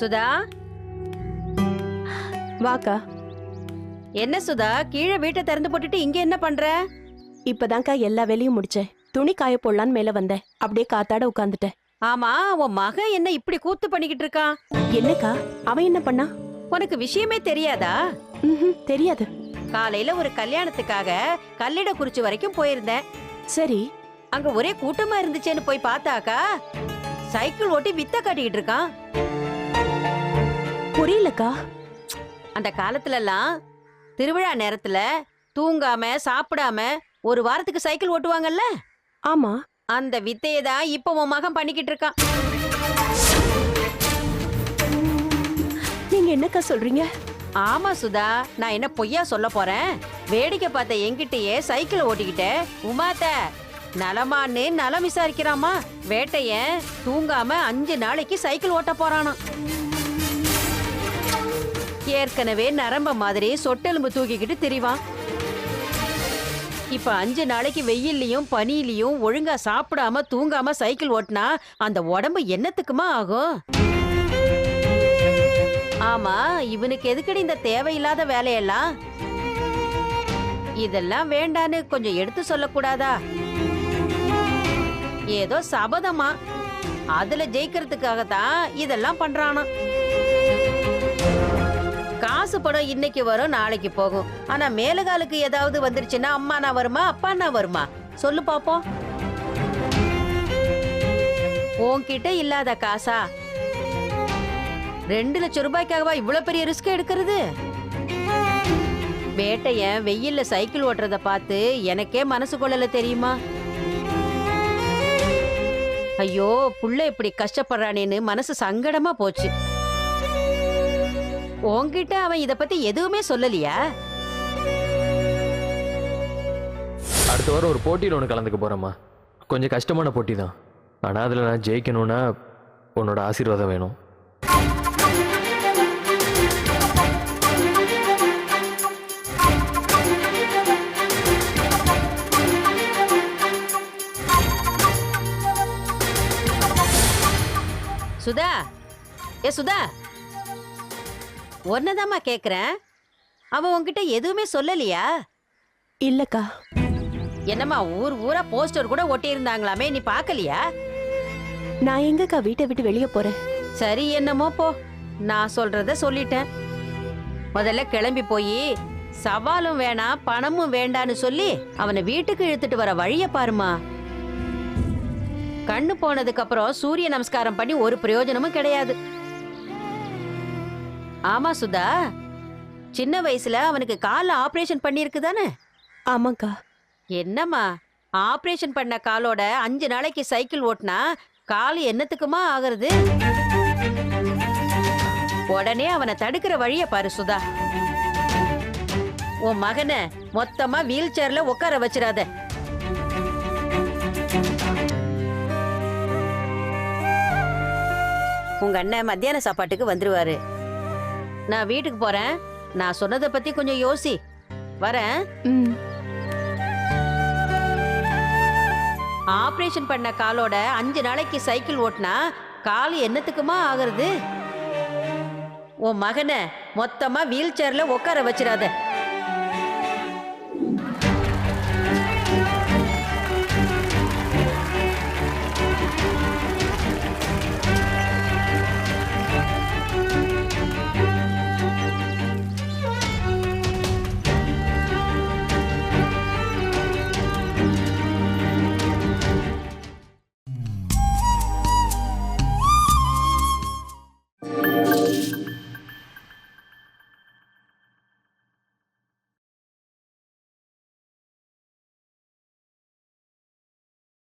சுதா? வாக்கா. என்ன சுதா? கீழே வீட்டை திறந்து போட்டுட்டு இங்க என்ன பண்ற? இப்பதான்க்கா எல்லா வேலையும் முடிச்சேன். துணி காய போடலான்னு மேல வந்தேன். அப்படியே காத்தாட உட்காந்துட்டேன் ஆமா உன் மகன் என்ன இப்படி கூத்து பண்ணிக்கிட்டு இருக்கான்? என்னக்கா? அவன் என்ன பண்ணா? உனக்கு விஷயமே தெரியாதா? தெரியாது. காலையில ஒரு கல்யாணத்துக்காக கல்லிடக்குறிச்சி வரைக்கும் போயிருந்தேன். சரி. அங்க ஒரே கூட்டமா இருந்துச்சேன்னு போய் பார்த்தாக்கா சைக்கிள் ஓட்டி வித்த காட்டிக்கிட்டு இருக்கான். புரியலக்கா. அந்த காலத்துல எல்லாம் திருவிழா நேரத்துல தூங்காம சாப்பிடாம ஒரு வாரத்துக்கு சைக்கிள் ஓட்டுவாங்கல்ல? ஆமா. அந்த வித்தையை தான் இப்ப உன் மகன் பண்ணிக்கிட்டு இருக்கான். நீங்க என்னக்கா சொல்றீங்க? ஆமா சுதா நான் என்ன பொய்யா சொல்ல போறேன்? வேடிக்கை பார்த்த என்கிட்டயே சைக்கிள் ஓட்டிக்கிட்டே உமாத்த நலமான்னு நலம் விசாரிக்கிறாமா? வேட்டையன் தூங்காம அஞ்சு நாளைக்கு சைக்கிள் ஓட்ட போறானா? ஏற்கனவே நரம்ப மாதிரி சொட்டெலும்பு தூக்கிக்கிட்டு திரிவான். இப்ப அஞ்சு நாளைக்கு வெயில்லையும் பனியிலையும் ஒழுங்கா சாப்பிடாம தூங்காம சைக்கிள் ஓட்டினா அந்த உடம்பு என்னத்துக்குமா ஆகும்? ஆமா இவனுக்கு எதுக்கடி இந்த தேவையில்லாத வேலையெல்லாம்? இதெல்லாம் வேண்டான்னு கொஞ்சம் எடுத்து சொல்லக்கூடாதா? ஏதோ சபதமா? அதுல ஜெயிக்கிறதுக்காக தான் இதெல்லாம் பண்றானா? காசு படம் இன்னைக்கு வரும் நாளைக்கு போகும். ஆனா மேலகாலுக்கு ஏதாவது வந்துருச்சுன்னா அம்மா நான் வருமா அப்பா நான் வருமா? சொல்லு பாப்போம். உன்கிட்ட இல்லாத காசா? ரெண்டு லட்சம் ரூபாய்க்காகவா இவ்வளவு பெரிய ரிஸ்க் எடுக்கிறது? வேட்டையன் வெயில்ல சைக்கிள் ஓட்டுறத பார்த்து எனக்கே மனசு கொள்ளல தெரியுமா? ஐயோ புள்ள இப்படி கஷ்டப்படுறானேன்னு மனசு சங்கடமா போச்சு. உன்கிட்ட அவன் இத பத்தி எதுவுமே சொல்லலையா? அடுத்த வாரம் ஒரு போட்டியில் ஒன்று கலந்துக்க போறேம்மா. கொஞ்சம் கஷ்டமான போட்டி தான். ஆனால் அதில் நான் ஜெயிக்கணும்னா உன்னோட ஆசீர்வாதம் வேணும். சுதா. ஏ சுதா. ஒன்னதாம்மா கேக்குறேன். அவன் உன்கிட்ட எதுவுமே சொல்லலையா? இல்லக்கா. என்னம்மா ஊர் ஊரா போஸ்டர் கூட ஒட்டி இருந்தாங்களாமே நீ பார்க்கலையா? நான் எங்கக்கா வீட்டை விட்டு வெளியே போறேன்? சரி என்னமோ போ. நான் சொல்றத சொல்லிட்டேன். முதல்ல கிளம்பி போய் சவாலும் வேணாம் பணமும் வேண்டான்னு சொல்லி அவனை வீட்டுக்கு இழுத்துட்டு வர வழிய பாருமா கண்ணு போனதுக்கு அப்புறம் சூரிய நமஸ்காரம் பண்ணி ஒரு பிரயோஜனமும் கிடையாது. ஆமா சுதா சின்ன வயசுல அவனுக்கு கால்ல ஆபரேஷன் பண்ணிருக்கு தானே? ஆமாக்கா என்னம்மா ஆபரேஷன் பண்ண காலோட அஞ்சு நாளைக்கு சைக்கிள் ஓட்டினா கால் என்னத்துக்குமா ஆகுறது? உடனே அவனை தடுக்கிற வழிய பாரு சுதா. உன் மகனை மொத்தமா வீல் சேர்ல உட்கார வச்சிடாத. உங்க அண்ணன் மத்தியான சாப்பாட்டுக்கு வந்துருவாரு. நான் வீட்டுக்கு போறேன். நான் சொன்னதை பத்தி கொஞ்சம் யோசி. வரேன். ம். ஆபரேஷன் பண்ண காலோட அஞ்சு நாளைக்கு சைக்கிள் ஓட்டினா கால் என்னத்துக்குமா ஆகுறது? உன் மகனை மொத்தமா வீல் சேர்ல உட்கார வச்சிடாத.